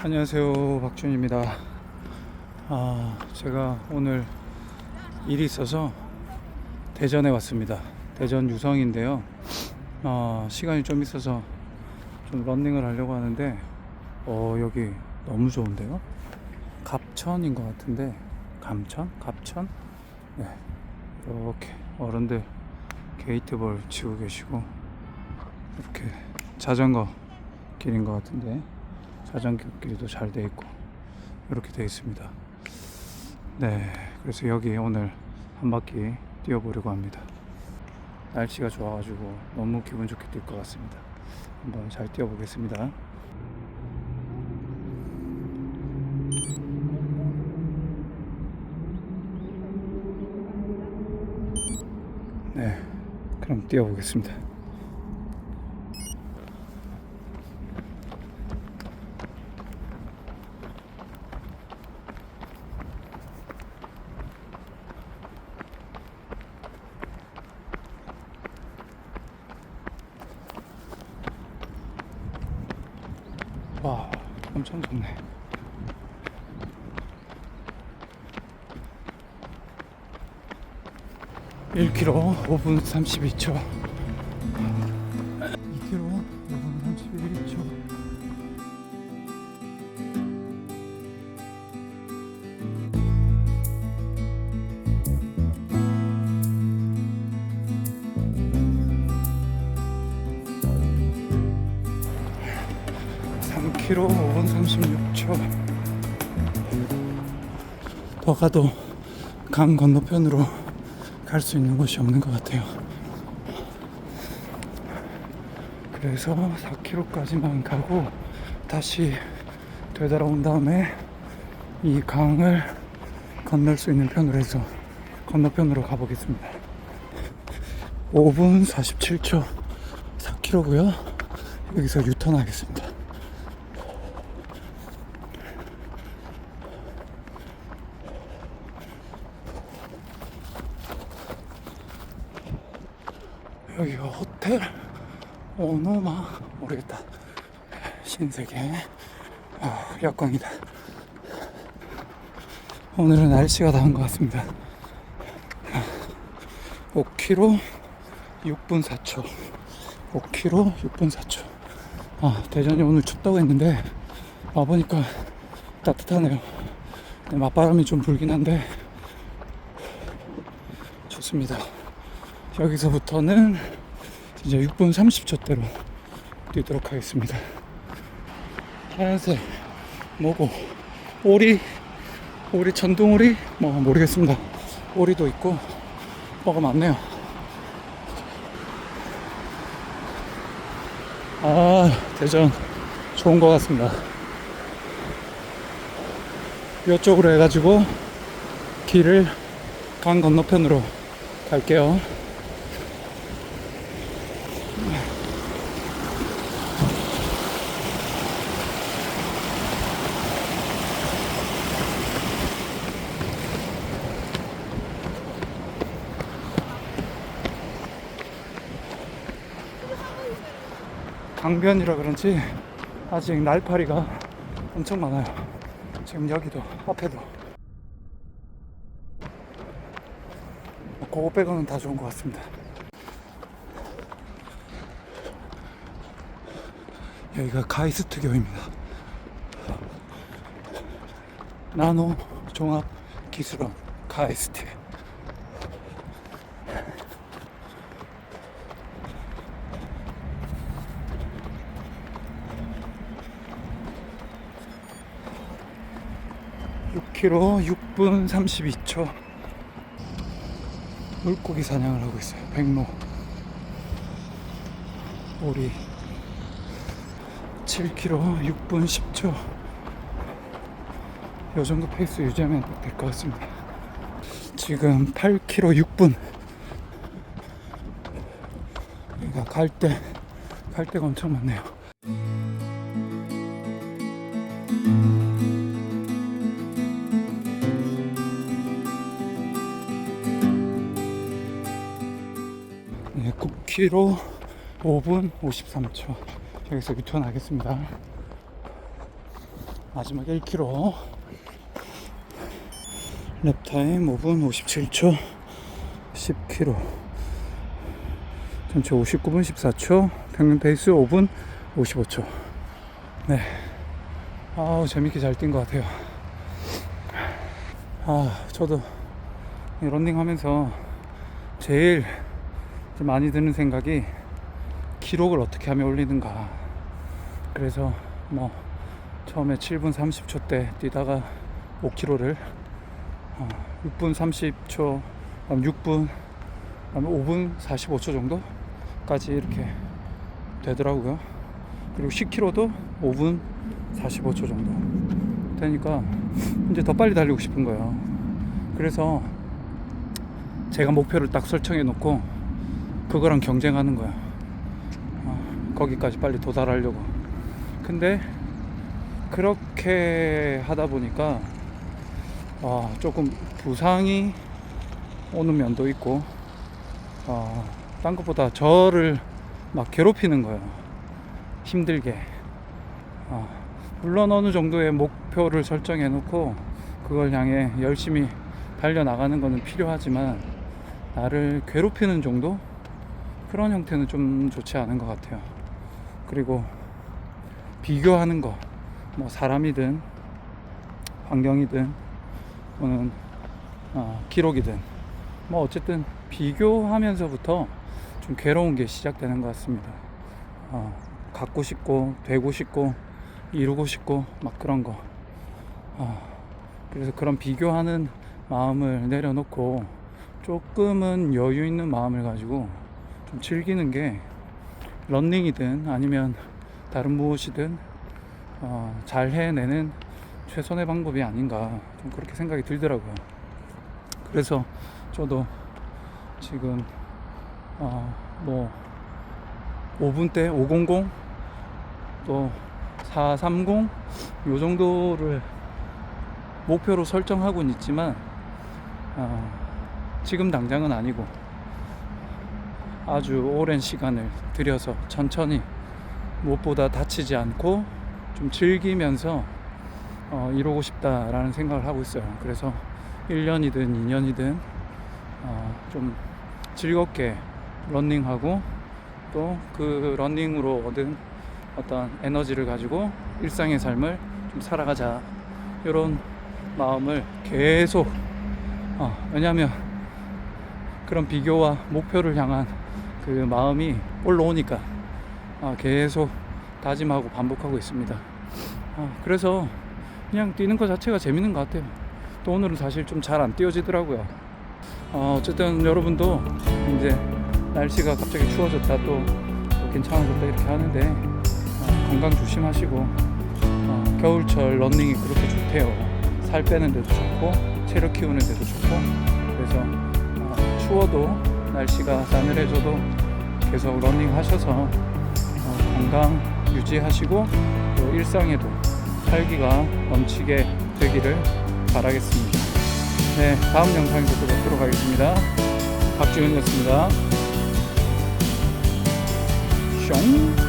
안녕하세요 박준입니다. 아 제가 오늘 일이 있어서 대전에 왔습니다. 대전 유성인데요. 아 시간이 좀 있어서 좀 런닝을 하려고 하는데 어 여기 너무 좋은데요? 갑천인 것 같은데 감천? 갑천? 네 이렇게 어른들 게이트볼 치고 계시고 이렇게 자전거 길인 것 같은데 자전거 길도 잘 돼 있고 이렇게 돼 있습니다. 네, 그래서 여기 오늘 한 바퀴 뛰어보려고 합니다. 날씨가 좋아가지고 너무 기분 좋게 뛸 것 같습니다. 한번 잘 뛰어보겠습니다. 네, 그럼 뛰어보겠습니다. 와, 엄청 좋네. (1 k m 5분 32초) (3 k m 5분 36초) 더 가도 강 건너편으로 갈 수 있는 곳이 없는 것 같아요. 그래서 4km까지만 가고 다시 되돌아온 다음에 이 강을 건널 수 있는 편으로 해서 건너편으로 가보겠습니다. 5분 47초 4km고요. 여기서 유턴하겠습니다. 여기가 호텔? 오노마. 모르겠다. 신세계. 아, 역광이다. 오늘은 날씨가 다운 것 같습니다. 5km 6분 4초. 5km 6분 4초. 아 대전이 오늘 춥다고 했는데 와보니까 따뜻하네요. 근데 맞바람이 좀 불긴 한데 좋습니다 여기서부터는 이제 6분 30초대로 뛰도록 하겠습니다. 하얀색 뭐고 오리 오리 전동오리 뭐 모르겠습니다. 오리도 있고 뭐가 많네요. 아 대전 좋은 것 같습니다. 이쪽으로 해가지고 길을 강 건너편으로 갈게요. 강변이라 그런지 아직 날파리가 엄청 많아요. 지금 여기도 앞에도 그거 빼고는 다 좋은 것 같습니다. 여기가 카이스트교입니다. 나노 종합 기술원 카이스트. K m 6분 32초. 물고기 사냥을 하고 있어요. 백로. 오리. 7km 6분 10초. 요 정도 페이스 유지하면 될 것 같습니다. 지금 8km 6분. 그러니까 갈 때 갈 데가 엄청 많네요 네, 9km 5분 53초. 여기서 유턴하겠습니다. 마지막 1km 랩타임 5분 57초 10km 전체 59분 14초 평균 페이스 5분 55초. 네. 아우 재밌게 잘 뛴 것 같아요. 아 저도 이 런닝 하면서 제일 좀 많이 드는 생각이 기록을 어떻게 하면 올리는가. 그래서 뭐 처음에 7분 30초 때 뛰다가 5km를 어, 6분 30초 그다음 6분 그다음에 5분 45초 정도까지 이렇게 되더라고요. 그리고 10km도 5분 45초 정도 되니까 이제 더 빨리 달리고 싶은 거예요. 그래서 제가 목표를 딱 설정해 놓고 그거랑 경쟁하는 거야. 어, 거기까지 빨리 도달하려고. 근데 그렇게 하다 보니까 어, 조금 부상이 오는 면도 있고 어, 딴 것보다 저를 막 괴롭히는 거예요 힘들게. 어, 물론 어느 정도의 목표를 설정해 놓고 그걸 향해 열심히 달려 나가는 것은 필요하지만 나를 괴롭히는 정도 그런 형태는 좀 좋지 않은 것 같아요 그리고 비교하는 거 뭐 사람이든 환경이든 또는 어, 기록이든 뭐 어쨌든 비교하면서부터 좀 괴로운 게 시작되는 것 같습니다. 어, 갖고 싶고 되고 싶고 이루고 싶고 막 그런 거. 어, 그래서 그런 비교하는 마음을 내려놓고 조금은 여유 있는 마음을 가지고 좀 즐기는 게 런닝이든 아니면 다른 무엇이든 어, 잘 해내는 최선의 방법이 아닌가 좀 그렇게 생각이 들더라고요. 그래서 저도 지금 어, 뭐 5분대 500 또 430 요 정도를 목표로 설정하고는 있지만 어, 지금 당장은 아니고 아주 오랜 시간을 들여서 천천히 무엇보다 다치지 않고 좀 즐기면서 어, 이루고 싶다라는 생각을 하고 있어요. 그래서 1년이든 2년이든 어, 좀 즐겁게 런닝하고 또 그 런닝으로 얻은 어떤 에너지를 가지고 일상의 삶을 좀 살아가자 이런 마음을 계속 어, 왜냐하면 그런 비교와 목표를 향한 그 마음이 올라오니까 어, 계속 다짐하고 반복하고 있습니다. 아, 그래서 그냥 뛰는 것 자체가 재밌는 것 같아요. 또 오늘은 사실 좀 잘 안 뛰어지더라고요. 어, 어쨌든 여러분도 이제 날씨가 갑자기 추워졌다 또, 또 괜찮아졌다 이렇게 하는데 어, 건강 조심하시고 어, 겨울철 런닝이 그렇게 좋대요. 살 빼는 데도 좋고 체력 키우는 데도 좋고 그래서 어, 추워도 날씨가 싸늘해져도 계속 런닝 하셔서 어, 건강 유지하시고 또 일상에도 활기가 넘치게 되기를 바라겠습니다. 네, 다음 영상에서 또 뵙도록 하겠습니다. 박지훈이었습니다. 숑!